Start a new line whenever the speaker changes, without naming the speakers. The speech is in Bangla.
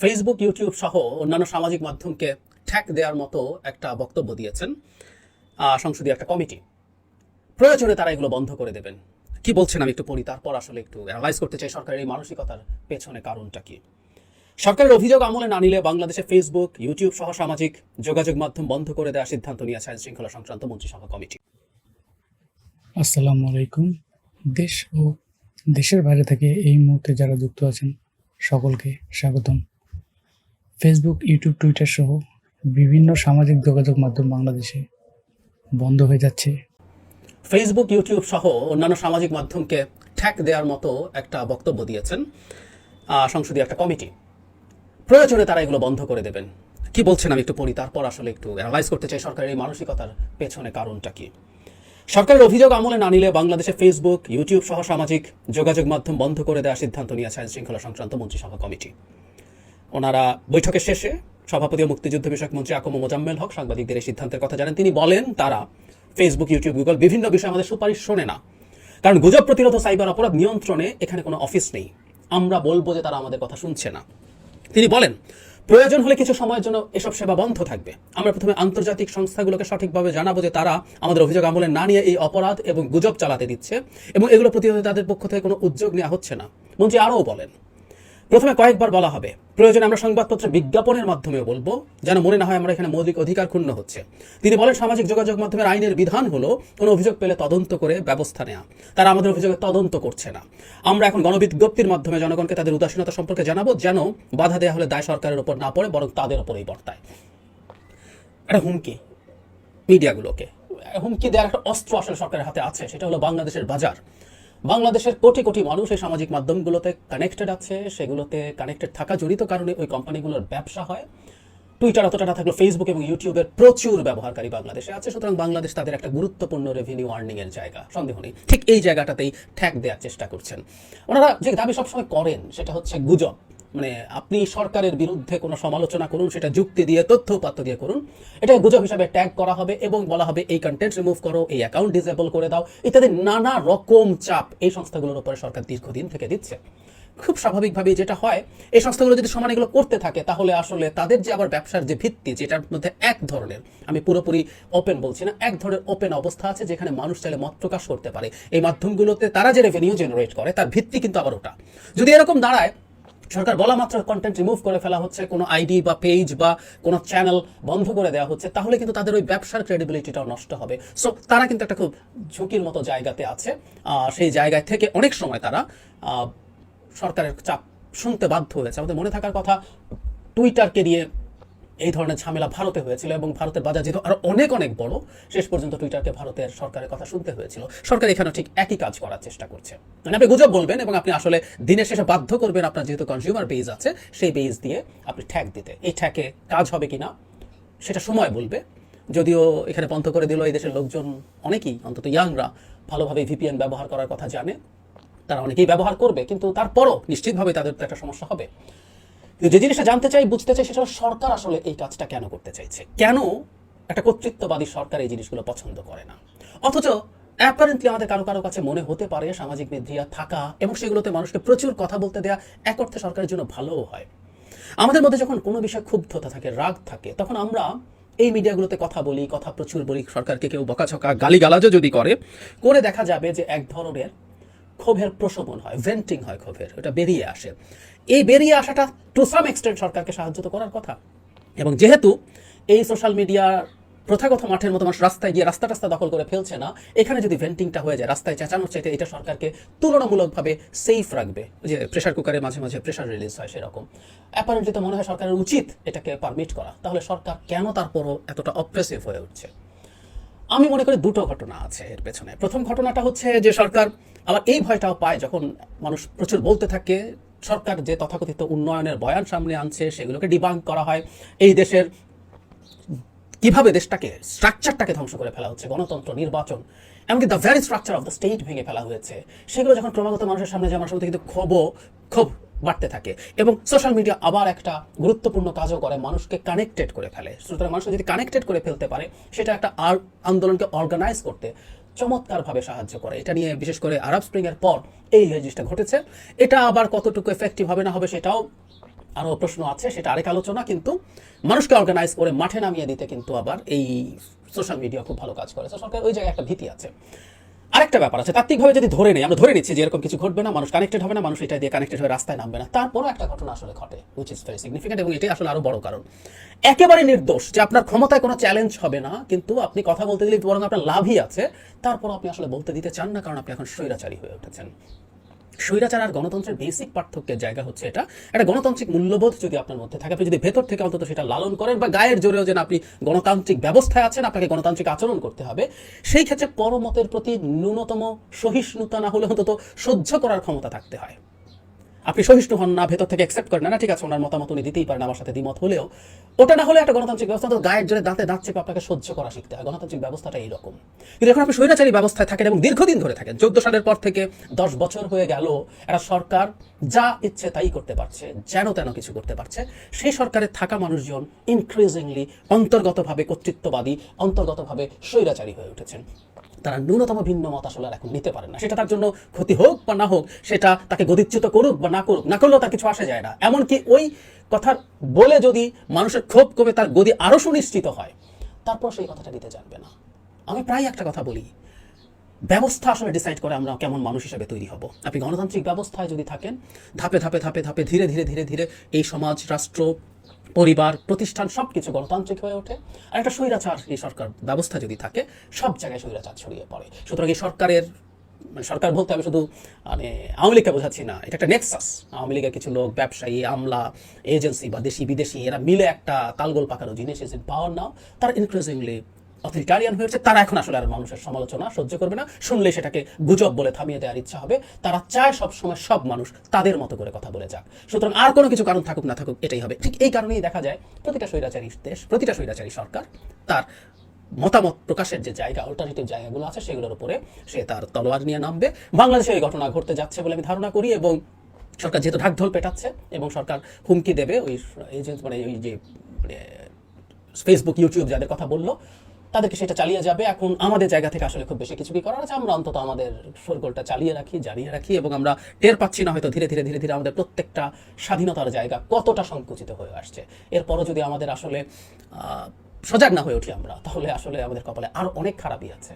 ফেসবুক ইউটিউব সহ অন্যান্য সামাজিক মাধ্যমকে ঠ্যাক দেওয়ার মতো একটা বক্তব্য দিয়েছেন সংসদীয় একটা কমিটি। প্রয়োজনে তারা এগুলো বন্ধ করে দেবেন। কি বলছেন আমি একটু পড়ি, তারপর আসলে একটু অ্যানালাইজ করতে চাই সরকারের এই মানসিকতার পেছনে কারণটা কি? সরকারের অভিযোগ আমলে না নিলে বাংলাদেশে ফেসবুক ইউটিউব সহ সামাজিক যোগাযোগ মাধ্যম বন্ধ করে দেওয়ার সিদ্ধান্ত নিয়েছে আইন শৃঙ্খলা সংক্রান্ত মন্ত্রিসভা কমিটি।
আসসালামু আলাইকুম। দেশ ও দেশের বাইরে থেকে এই মুহূর্তে যারা যুক্ত আছেন, সকলকে স্বাগতম। ফেসবুক ইউটিউব টুইটার সহ বিভিন্ন সামাজিক যোগাযোগ মাধ্যম বাংলাদেশে বন্ধ হয়ে যাচ্ছে।
ফেসবুক ইউটিউব সহ অন্যান্য সামাজিক মাধ্যমকে ঠ্যাক দেওয়ার মতো একটা বক্তব্য দিয়েছেন সংসদীয় একটা কমিটি। প্রয়োজনে তারা এগুলো বন্ধ করে দেবেন। কি বলছেন আমি একটু পড়ি, তারপর আসলে একটু অ্যানালাইজ করতে চাই সরকারের এই মানসিকতার পেছনে কারণটা কি? সরকারের অভিযোগ আমলে না নিলে বাংলাদেশে ফেসবুক ইউটিউব সহ সামাজিক যোগাযোগ মাধ্যম বন্ধ করে দেওয়ার সিদ্ধান্ত নিয়েছে আইন শৃঙ্খলা সংক্রান্ত মন্ত্রিসভা কমিটি। ওনারা বৈঠকের শেষে সভাপতি ও মুক্তিযুদ্ধ বিষয়ক মন্ত্রী আকম মোজাম্মেল হক সাংবাদিকদের এই সিদ্ধান্তের কথা জানেন। তিনি বলেন, তারা ফেসবুক ইউটিউব গুগল বিভিন্ন বিষয়ে আমাদের সুপারিশ শোনে না। কারণ গুজব প্রতিরোধ সাইবার অপরাধ নিয়ন্ত্রণে এখানে কোনো অফিস নেই। আমরা বলব যে তারা আমাদের কথা শুনছে না। তিনি বলেন, প্রয়োজন হলে কিছু সময়ের জন্য এসব সেবা বন্ধ থাকবে। আমরা প্রথমে আন্তর্জাতিক সংস্থাগুলোকে সঠিকভাবে জানাব যে তারা আমাদের অভিযোগ আমলে না নিয়ে এই অপরাধ এবং গুজব চালাতে দিচ্ছে এবং এগুলো প্রতিরোধে তাদের পক্ষ থেকে কোনো উদ্যোগ নেওয়া হচ্ছে না। মন্ত্রী আরও বলেন প্রথমে কয়েকবার বলা হবে। প্রয়োজনে আমরা সংবাদপত্রে বিজ্ঞাপনের মাধ্যমে বলব। যেন মনে না হয় আমরা এখানে মৌলিক অধিকার ক্ষুণ্ণ হচ্ছে। তিনি বলেন, সামাজিক যোগাযোগ মাধ্যমের আইনের বিধান হলো কোনো অভিযোগ পেলে তদন্ত করে ব্যবস্থা নেওয়া তারা আমাদের অভিযোগের তদন্ত করছে না। আমরা এখন গণবিজ্ঞপ্তির মাধ্যমে জনগণকে তাদের উদাসীনতা সম্পর্কে জানাব, যেন বাধা দেওয়া হলে দায় সরকারের উপর না পড়ে, বরং তাদের উপরেই বর্তায়। একটা হুমকি মিডিয়াগুলোকে। হুমকি দেওয়ার একটা অস্ত্র আসলে সরকারের হাতে আছে, সেটা হলো বাংলাদেশের বাজার। বাংলাদেশের কোটি কোটি মানুষ এই সামাজিক মাধ্যমগুলোতে কানেক্টেড আছে, সেগুলোতে কানেক্টেড থাকা জড়িত কারণে ওই কোম্পানিগুলোর ব্যবসা হয়। টুইটার অতটা না থাকলেও ফেসবুক এবং ইউটিউবের প্রচুর ব্যবহারকারী বাংলাদেশে আছে, সুতরাং বাংলাদেশ তাদের একটা গুরুত্বপূর্ণ রেভিনিউ আর্নিং এর জায়গা। সন্দেহ নেই, ঠিক এই জায়গাটাতেই ঠ্যাক দেওয়ার চেষ্টা করছেন। ওনারা যে দাবি সবসময় করেন, সেটা হচ্ছে গুজব। মানে আপনি সরকারের বিরুদ্ধে কোনো সমালোচনা করুন, সেটা যুক্তি দিয়ে, তথ্য উপাত্ত দিয়ে করুন। এটা গুজব হিসাবে ট্যাগ করা হবে এবং বলা হবে, এই কন্টেন্ট রিমুভ করো, এই অ্যাকাউন্ট ডিসেবল করে দাও। ইত্যাদি নানা রকম চাপ এই সংস্থাগুলোর উপরে সরকার দীর্ঘদিন থেকে দিচ্ছে। খুব স্বাভাবিকভাবেই যেটা হয়, এই সংস্থাগুলো যদি সমান এগুলো করতে থাকে, তাহলে আসলে তাদের যে আবার ব্যবসার যে ভিত্তি, যেটার মধ্যে এক ধরনের, আমি পুরোপুরি ওপেন বলছি না, এক ধরনের ওপেন অবস্থা আছে যেখানে মানুষ চাইলে মত প্রকাশ করতে পারে। এই মাধ্যমগুলোতে তারা যে রেভিনিউ জেনারেট করে, তার ভিত্তি কিন্তু আবার ওটা। যদি এরকম দাঁড়ায় সরকার বলা মাত্র কন্টেন্ট রিমুভ করে ফেলা হচ্ছে, কোনো আইডি বা পেজ বা কোনো চ্যানেল বন্ধ করে দেওয়া হচ্ছে, তাহলে কিন্তু তাদের ওই ব্যবসার ক্রেডিবিলিটিটাও নষ্ট হবে। সো তারা কিন্তু একটা খুব ঝুঁকির মতো জায়গাতে আছে। সেই জায়গায় থেকে অনেক সময় তারা সরকারের চাপ শুনতে বাধ্য হয়েছে। আমাদের মনে থাকার কথা টুইটারকে নিয়ে এই ধরনের ঝামেলা ভারতে হয়েছিল এবং ভারতের বাজার যেহেতু আরও অনেক অনেক বড়, শেষ পর্যন্ত টুইটারকে ভারতের সরকারের কথা শুনতে হয়েছিল। সরকার এখানেও ঠিক একই কাজ করার চেষ্টা করছে। মানে আপনি গুজব বলবেন এবং আপনি আসলে দিনের শেষে বাধ্য করবেন আপনার যেহেতু কনজিউমার বেজ আছে, সেই বেজ দিয়ে আপনি ঠ্যাক দিতে। এই ঠ্যাকে কাজ হবে কিনা, সেটা সময় বলবে। যদিও এখানে বন্ধ করে দিল এই দেশের লোকজন অনেকেই, অন্তত ইয়াংরা ভালোভাবে ভিপিএন ব্যবহার করার কথা জানে। তারা অনেকেই ব্যবহার করবে, কিন্তু তারপরও নিশ্চিতভাবে তাদের তো একটা সমস্যা হবে। যে জিনিসটা জানতে চাই, বুঝতে চাই, সেটা সরকার আসলে এই কাজটা কেন করতে চাইছে? কেন একটা কর্তৃত্ববাদী সরকার এই জিনিসগুলো পছন্দ করে না? অথচ অ্যাপারেন্টলি আমাদের কারও কারও কাছে মনে হতে পারে সামাজিক মিডিয়া থাকা এবং সেগুলোতে মানুষকে প্রচুর কথা বলতে দেয়া এক অর্থে সরকারের জন্য ভালোও হয়। আমাদের মধ্যে যখন কোনো বিষয়ে ক্ষুব্ধতা থাকে, রাগ থাকে, তখন আমরা এই মিডিয়াগুলোতে কথা বলি, কথা প্রচুর বলি, সরকারকে কেউ বকাঝকা, গালিগালাজও যদি করে করে দেখা যাবে যে এক ধরনের ক্ষোভের প্রশমন হয় ভেন্টিং হয় ক্ষোভের এটা বেরিয়ে আসে। এই বেরিয়ে আসাটা টু সাম এক্সটেন্ট সরকারকে সাহায্য তো করার কথা। এবং যেহেতু এই সোশ্যাল মিডিয়ার প্রথাগত মাঠের মতো মানুষ রাস্তায় গিয়ে রাস্তা টাস্তা দখল করে ফেলছে না, এখানে যদি ভেন্টিংটা হয়ে যায়, রাস্তায় চেঁচানোর চাইতে এটা সরকারকে তুলনামূলকভাবে সেফ রাখবে। যে প্রেশার কুকারে মাঝে মাঝে প্রেশার রিলিজ হয় সেরকম। অ্যাপারেন্টলি তো মনে হয় সরকারের উচিত এটাকে পারমিট করা। তাহলে সরকার কেন তারপরও এতটা অপ্রেসিভ হয়ে উঠছে? আমি মনে করি দুটো ঘটনা আছে এর পেছনে। প্রথম ঘটনাটা হচ্ছে যে সরকার আবার এই ভয়টাও পায় যখন মানুষ প্রচুর বলতে থাকে, সরকার যে তথাকথিত উন্নয়নের বয়ান সামনে আনছে, সেগুলোকে ডিবাঙ্ক করা হয়। এই দেশের কীভাবে দেশটাকে স্ট্রাকচারটাকে ধ্বংস করে ফেলা হচ্ছে, গণতন্ত্র, নির্বাচন, এমনকি the very structure of the state ভেঙে ফেলা হয়েছে, সেগুলো যখন ক্রমাগত মানুষের সামনে যায় মানুষের কিন্তু ক্ষোভ ক্ষোভ বাড়তে থাকে এবং সোশ্যাল মিডিয়া আবার একটা গুরুত্বপূর্ণ কাজও করে, মানুষকে কানেক্টেড করে ফেলে। সুতরাং মানুষ যদি কানেক্টেড করে ফেলতে পারে, সেটা একটা আর আন্দোলনকে অর্গানাইজ করতে চমৎকারভাবে সাহায্য করে। এটা নিয়ে বিশেষ করে আরব স্প্রিং এর পর এই জিনিসটা ঘটেছে। এটা আবার কতটুকু এফেক্টিভ হবে না হবে সেটাও আরও প্রশ্ন আছে, সেটা আরেক আলোচনা, কিন্তু মানুষকে অর্গানাইজ করে মাঠে নামিয়ে দিতে কিন্তু আবার এই সোশ্যাল মিডিয়া খুব ভালো কাজ করে। সরকার ওই জায়গায় একটা ভীতি আছে। আরেকটা ব্যাপার আছে, তাত্ত্বিকভাবে যদি ধরে নেই, আমরা ধরে নিচ্ছি যে এরকম কিছু ঘটবে না, মানুষ কানেক্টেড হবে না, মানুষ এটা দিয়ে কানেক্টেড হয়ে রাস্তায় নামবে না। তারপরও একটা ঘটনা আসলে ঘটে উইচ ইজ ভেরি সিগনিফিকেন্ট এবং এটাই আসলে আরও বড় কারণ। একেবারে নির্দোষ যে আপনার ক্ষমতায় কোনো চ্যালেঞ্জ হবে না, কিন্তু আপনি কথা বলতে গেলে বরং আপনার লাভই আছে তারপর আপনি আসলে বলতে দিতে চান না, কারণ আপনি এখন স্বৈরাচারী হয়ে উঠেছেন। স্বৈরাচার আর গণতন্ত্রের বেসিক পার্থক্যের জায়গা হচ্ছে এটা। একটা গণতান্ত্রিক মূল্যবোধ যদি আপনার মধ্যে থাকে, আপনি যদি ভেতর থেকে অন্তত সেটা লালন করেন বা গায়ের জোরেও যেন আপনি গণতান্ত্রিক ব্যবস্থায় আছেন, আপনাকে গণতান্ত্রিক আচরণ করতে হবে। সেই ক্ষেত্রে পরমতের প্রতি ন্যূনতম সহিষ্ণুতা না হলে অন্তত সহ্য করার ক্ষমতা থাকতে হয়। আপনি সহিষ্ণু হন না ভেতর থেকে অ্যাকসেপ্ট করেন না, ঠিক আছে ওনার মতামত উনি দিতেই পারেন আমার সাথে দ্বিমত হলেও। ওটা না হলে একটা গণতান্ত্রিক ব্যবস্থা তো গায়ের জোরে দাঁতে দাঁত চেপে আপনাকে সহ্য করা শিখতে হয়। গণতান্ত্রিক ব্যবস্থাটা এইরকম। কিন্তু এখন আপনি স্বৈরাচারী ব্যবস্থায় থাকেন এবং দীর্ঘদিন ধরে থাকেন চোদ্দ সালের পর থেকে দশ বছর হয়ে গেল একটা সরকার যা ইচ্ছে তাই করতে পারছে যেন তেন কিছু করতে পারছে। সেই সরকারের থাকা মানুষজন ইনক্রিজিংলি অন্তর্গতভাবে কর্তৃত্ববাদী অন্তর্গতভাবে স্বৈরাচারী হয়ে উঠেছেন। তারা ন্যূনতম ভিন্ন মত আসলে এখন নিতে পারে না। সেটা তার জন্য ক্ষতি হোক বা না হোক, সেটা তাকে গদিচ্যুত করুক বা না করুক, না করলেও তার কিছু আসে যায় না। এমনকি ওই কথার বলে যদি মানুষের ক্ষোভ কমে, তার গদি আরও সুনিশ্চিত হয় তারপর সেই কথাটা নিতে জানবে না। আমি প্রায় একটা কথা বলি, ব্যবস্থা আসলে ডিসাইড করে আমরা কেমন মানুষ হিসেবে তৈরি হব। আপনি গণতান্ত্রিক ব্যবস্থায় যদি থাকেন, ধাপে ধাপে ধাপে ধাপে ধীরে ধীরে ধীরে ধীরে এই সমাজ, রাষ্ট্র পরিবার, প্রতিষ্ঠান সব কিছু গণতান্ত্রিক হয়ে ওঠে। আর একটা স্বৈরাচার এই সরকার ব্যবস্থা যদি থাকে, সব জায়গায় স্বৈরাচার ছড়িয়ে পড়ে। সুতরাং এই সরকারের মানে সরকার বলতে আমি শুধু মানে আওয়ামী লীগকে বোঝাচ্ছি না, এটা একটা নেক্সাস আওয়ামী লীগের কিছু লোক, ব্যবসায়ী, আমলা এজেন্সি বা দেশি বিদেশি এরা মিলে একটা তালগোল পাকানো জিনিস এসে পাওয়ার নাও তারা ইনক্রিজিংলি অথরিটারিয়ান হয়েছে, তারা এখন আসলে আর মানুষের সমালোচনা সহ্য করবে না। শুনলে সেটাকে গুজব বলে থামিয়ে দেওয়ার ইচ্ছা হবে। তারা চায় সব সময় সব মানুষ তাদের মতো করে কথা বলে যাক। সুতরাং আর কোনো কিছু কারণ থাকুক না থাকুক, এটাই হবে। ঠিক এই কারণেই দেখা যায়, প্রতিটা স্বৈরাচারী দেশ, প্রতিটা স্বৈরাচারী সরকার তার মতামত প্রকাশের যে জায়গা অল্টারনেটিভ জায়গাগুলো আছে, সেগুলোর উপরে সে তার তলোয়ার নিয়ে নামবে। বাংলাদেশে এই ঘটনা ঘটতে যাচ্ছে বলে আমি ধারণা করি এবং সরকার যেহেতু ঢাকঢোল পেটাচ্ছে এবং সরকার হুমকি দেবে, ওই এজেন্ট মানে ওই যে মানে ফেসবুক ইউটিউব যাদের কথা বলল তাদেরকে সেটা চালিয়ে যাবে। এখন আমাদের জায়গা থেকে আসলে খুব বেশি কিছু কি করার আছে? আমরা অন্তত আমাদের শোরগোলটা চালিয়ে রাখি জানিয়ে রাখি এবং আমরা টের পাচ্ছি না হয়তো ধীরে ধীরে ধীরে ধীরে আমাদের প্রত্যেকটা স্বাধীনতার জায়গা কতটা সংকুচিত হয়ে আসছে। এরপরও যদি আমাদের আসলে সজাগ না হয়ে উঠি আমরা, তাহলে আসলে আমাদের কপালে আরও অনেক খারাপই আছে।